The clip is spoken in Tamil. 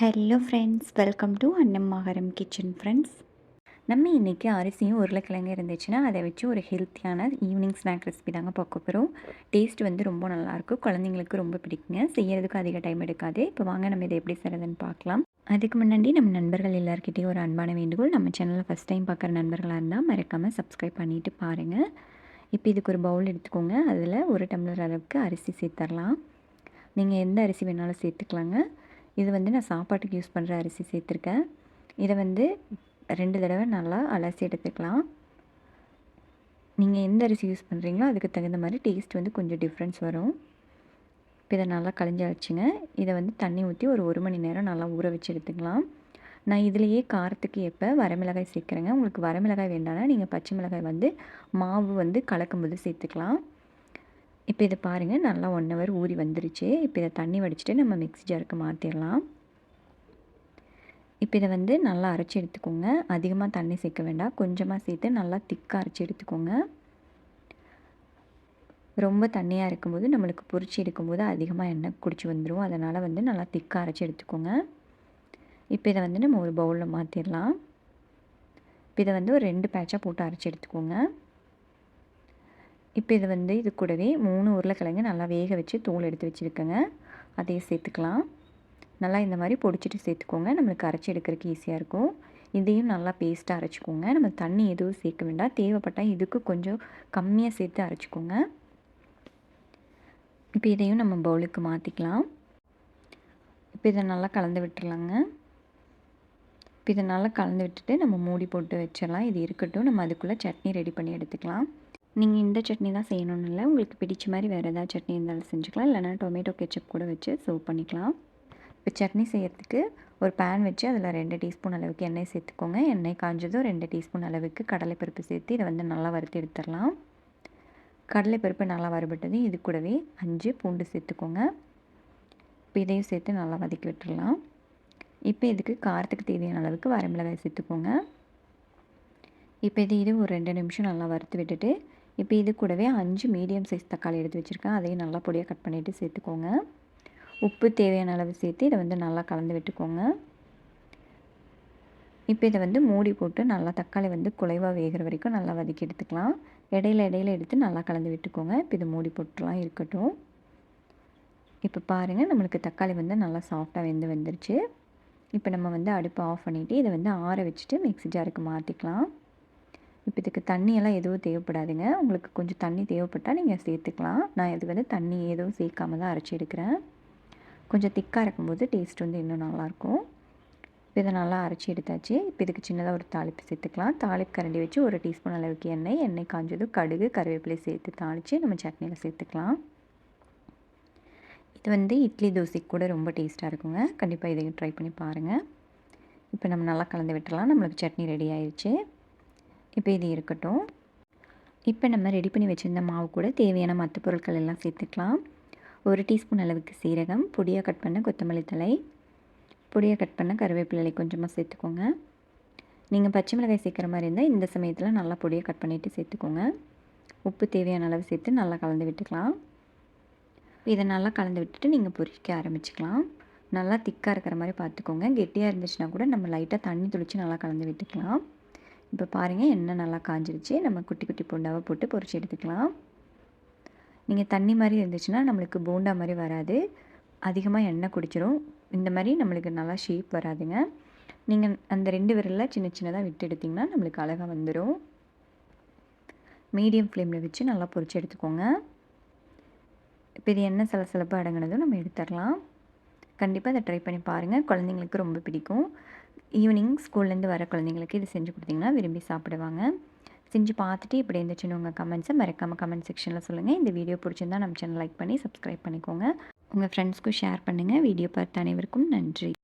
ஹலோ ஃப்ரெண்ட்ஸ் வெல்கம் டு அன்னம்மாகரம் கிச்சன் ஃப்ரெண்ட்ஸ் நம்ம இன்றைக்கி அரிசியும் உருளைக்கிழங்கு இருந்துச்சுன்னா அதை வச்சு ஒரு ஹெல்த்தியான ஈவினிங் ஸ்நாக் ரெசிபி தாங்க பார்க்க போகிறோம் டேஸ்ட் வந்து ரொம்ப நல்லாயிருக்கும். குழந்தைங்களுக்கு ரொம்ப பிடிக்குங்க. செய்கிறதுக்கு அதிக டைம் எடுக்காது. இப்போ வாங்க நம்ம இதை எப்படி செய்கிறதுன்னு பார்க்கலாம். அதுக்கு முன்னாடி நம்ம நண்பர்கள் எல்லாருக்கிட்டேயும் ஒரு அன்பான வேண்டுகோள். நம்ம சேனலில் ஃபஸ்ட் டைம் பார்க்குற நண்பர்களாக இருந்தால் மறக்காமல் சப்ஸ்கிரைப் பண்ணிவிட்டு பாருங்கள் இப்போ இதுக்கு ஒரு பவுல் எடுத்துக்கோங்க. அதில் ஒரு டம்ளர் அளவுக்கு அரிசி சேர்த்துடலாம். நீங்கள் எந்த அரிசி வேணாலும் சேர்த்துக்கலாங்க. இது வந்து நான் சாப்பாட்டுக்கு யூஸ் பண்ணுற அரிசி சேர்த்துருக்கேன். இதை வந்து ரெண்டு தடவை நல்லா அலசி எடுத்துக்கலாம். நீங்கள் எந்த அரிசி யூஸ் பண்ணுறீங்களோ அதுக்கு தகுந்த மாதிரி டேஸ்ட் வந்து கொஞ்சம் டிஃப்ரென்ஸ் வரும். இப்போ இதை நல்லா களைஞ்சி அழைச்சிங்க இதை வந்து தண்ணி ஊற்றி ஒரு ஒரு மணி நேரம் நல்லா ஊற வச்சு எடுத்துக்கலாம். நான் இதுலேயே காரத்துக்கு எப்போ வரமிளகாய் சேர்க்குறேங்க. உங்களுக்கு வரமிளகாய் வேண்டாம்னா நீங்கள் பச்சை மிளகாய் வந்து மாவு வந்து கலக்கும்போது சேர்த்துக்கலாம். இப்போ இதை பாருங்கள் நல்லா ஒன் ஹவர் ஊறி வந்துருச்சு. இப்போ இதை தண்ணி வடிச்சிட்டு நம்ம மிக்ஸி ஜாருக்கு மாற்றிடலாம் இப்போ இதை வந்து நல்லா அரைச்சி எடுத்துக்கோங்க. அதிகமாக தண்ணி சேர்க்க வேண்டாம். கொஞ்சமாக சேர்த்து நல்லா திக்காக அரைச்சி எடுத்துக்கோங்க. ரொம்ப தண்ணியாக இருக்கும்போது நம்மளுக்கு பொறிச்சி எடுக்கும்போது அதிகமாக எண்ணெய் குடிச்சு வந்துடும் அதனால் வந்து நல்லா திக்காக அரைச்சி எடுத்துக்கோங்க. இப்போ இதை வந்து நம்ம ஒரு பவுலில் மாற்றிடலாம் இப்போ இதை வந்து ஒரு ரெண்டு பேட்சாக போட்டு அரைச்சி எடுத்துக்கோங்க. இப்போ இது வந்து இது கூடவே மூணு உருளைக்கிழங்கு நல்லா வேக வச்சு தோல் எடுத்து வச்சுருக்கேங்க. அதையும் சேர்த்துக்கலாம். நல்லா இந்த மாதிரி பொடிச்சிட்டு சேர்த்துக்கோங்க. நம்மளுக்கு அரைச்சி எடுக்கிறதுக்கு ஈஸியாக இருக்கும். இதையும் நல்லா பேஸ்ட்டாக அரைச்சிக்கோங்க. நம்ம தண்ணி எதுவும் சேர்க்க வேண்டாம். தேவைப்பட்டால் இதுக்கு கொஞ்சம் கம்மியாக சேர்த்து அரைச்சிக்கோங்க. இப்போ இதையும் நம்ம பவுலுக்கு மாற்றிக்கலாம் இப்போ இதை நல்லா கலந்து விட்டுடலாங்க இப்போ இதை நல்லா கலந்து விட்டுட்டு நம்ம மூடி போட்டு வச்சிடலாம். இது இருக்கட்டும். நம்ம அதுக்குள்ளே சட்னி ரெடி பண்ணி எடுத்துக்கலாம். நீங்கள் இந்த சட்னி தான் செய்யணும்னு இல்லை. உங்களுக்கு பிடிச்ச மாதிரி வேறு ஏதாவது சட்னி இருந்தாலும் செஞ்சுக்கலாம். இல்லைனா டொமேட்டோ கெச்சப் கூட வச்சு சர்வ் பண்ணிக்கலாம். இப்போ சட்னி செய்கிறதுக்கு ஒரு பேன் வச்சு அதில் ரெண்டு டீஸ்பூன் அளவுக்கு எண்ணெய் சேர்த்துக்கோங்க. எண்ணெய் காஞ்சதும் ரெண்டு டீஸ்பூன் அளவுக்கு கடலைப்பருப்பு சேர்த்து இதை வந்து நல்லா வறுத்து எடுத்துடலாம். கடலைப்பருப்பு நல்லா வறுபட்டது இது கூடவே அஞ்சு பூண்டு சேர்த்துக்கோங்க. இப்போ இதையும் சேர்த்து நல்லா வதக்கி விட்டுடலாம். இப்போ இதுக்கு காரத்துக்கு தேவையான அளவுக்கு வரமிளகாய் சேர்த்துக்கோங்க. இப்போ இது இது ஒரு ரெண்டு நிமிஷம் நல்லா வறுத்து விட்டுட்டு இப்போ இது கூடவே அஞ்சு மீடியம் சைஸ் தக்காளி எடுத்து வச்சுருக்கேன். அதையும் நல்லா பொடியாக கட் பண்ணிவிட்டு சேர்த்துக்கோங்க. உப்பு தேவையான அளவு சேர்த்து இதை வந்து நல்லா கலந்து விட்டுக்கோங்க. இப்போ இதை வந்து மூடி போட்டு நல்லா தக்காளி வந்து குலைவாக வேகிற வரைக்கும் நல்லா வதக்கி எடுத்துக்கலாம். இடையில இடையில எடுத்து நல்லா கலந்து விட்டுக்கோங்க. இப்போ இது மூடி போட்டுலாம் இருக்கட்டும். இப்போ பாருங்கள் நம்மளுக்கு தக்காளி வந்து நல்லா சாஃப்டாக வெந்து வந்துருச்சு. இப்போ நம்ம வந்து அடுப்பை ஆஃப் பண்ணிவிட்டு இதை வந்து ஆற வச்சுட்டு மிக்ஸி ஜாருக்கு மாற்றிக்கலாம் இப்போ இதுக்கு தண்ணியெல்லாம் எதுவும் தேவைப்படாதுங்க. உங்களுக்கு கொஞ்சம் தண்ணி தேவைப்பட்டால் நீங்கள் சேர்த்துக்கலாம். நான் இது வந்து தண்ணி எதுவும் சேர்க்காம தான் அரைச்சி எடுக்கிறேன். கொஞ்சம் திக்காக இருக்கும்போது டேஸ்ட் வந்து இன்னும் நல்லாயிருக்கும். இப்போ இதை நல்லா அரைச்சி எடுத்தாச்சு. இப்போ இதுக்கு சின்னதாக ஒரு தாளிப்பு சேர்த்துக்கலாம். தாளிப்பு கரண்டி வச்சு ஒரு டீஸ்பூன் அளவுக்கு எண்ணெய் எண்ணெய் காஞ்சதும் கடுகு கருவேப்பிலை சேர்த்து தாளித்து நம்ம சட்னியில் சேர்த்துக்கலாம். இது வந்து இட்லி தோசைக்கு கூட ரொம்ப டேஸ்ட்டாக இருக்குங்க. கண்டிப்பாக இதையும் ட்ரை பண்ணி பாருங்கள் இப்போ நம்ம நல்லா கலந்து விட்டுலாம் நம்மளுக்கு சட்னி ரெடி ஆயிடுச்சு இப்போ இது இருக்கட்டும். இப்போ நம்ம ரெடி பண்ணி வச்சுருந்த மாவு கூட தேவையான மற்ற பொருட்கள் எல்லாம் சேர்த்துக்கலாம். ஒரு டீஸ்பூன் அளவுக்கு சீரகம் பொடியாக கட் பண்ண கொத்தமல்லி தலை பொடியாக கட் பண்ண கருவேப்பிலை கொஞ்சமாக சேர்த்துக்கோங்க. நீங்கள் பச்சை மிளகாய் சேர்க்குற மாதிரி இருந்தால் இந்த சமயத்தில் நல்லா பொடியாக கட் பண்ணிவிட்டு சேர்த்துக்கோங்க. உப்பு தேவையான அளவு சேர்த்து நல்லா கலந்து விட்டுக்கலாம். இதை நல்லா கலந்து விட்டுட்டு நீங்கள் பொரிக்க ஆரம்பிச்சிக்கலாம். நல்லா திக்காக இருக்கிற மாதிரி பார்த்துக்கோங்க. கெட்டியாக இருந்துச்சுன்னா கூட நம்ம லைட்டாக தண்ணி துளித்து நல்லா கலந்து விட்டுக்கலாம். இப்போ பாருங்கள் எண்ணெய் நல்லா காஞ்சிருச்சு. நம்ம குட்டி குட்டி பூண்டாவை போட்டு பொறிச்சு எடுத்துக்கலாம். நீங்கள் தண்ணி மாதிரி இருந்துச்சுன்னா நம்மளுக்கு போண்டா மாதிரி வராது. அதிகமாக எண்ணெய் குடிச்சிடும் இந்த மாதிரி நம்மளுக்கு நல்லா ஷேப் வராதுங்க. நீங்கள் அந்த ரெண்டு விரலில் சின்ன சின்னதாக விட்டு எடுத்திங்கன்னா நம்மளுக்கு அழகாக வந்துடும் மீடியம் ஃப்ளேமில் வச்சு நல்லா பொறிச்சு எடுத்துக்கோங்க. இப்போ இது எண்ணெய் சலசலப்பு அடங்கினதும் நம்ம எடுத்துடலாம். கண்டிப்பாக அதை ட்ரை பண்ணி பாருங்கள் குழந்தைங்களுக்கு ரொம்ப பிடிக்கும். ஈவினிங் ஸ்கூல்லேருந்து வர குழந்தைங்களுக்கு இது செஞ்சு கொடுத்திங்கன்னா விரும்பி சாப்பிடுவாங்க. செஞ்சு பார்த்துட்டு இப்படி இருந்துச்சுன்னு உங்கள் கமெண்ட்ஸை மறக்காமல் கமெண்ட் செக்ஷனில் சொல்லுங்கள் இந்த வீடியோ பிடிச்சிருந்தா நம்ம சேனல் லைக் பண்ணி சப்ஸ்கிரைப் பண்ணிக்கோங்க. உங்கள் ஃப்ரெண்ட்ஸ்க்கும் ஷேர் பண்ணுங்கள் வீடியோ பார்த்த அனைவருக்கும் நன்றி.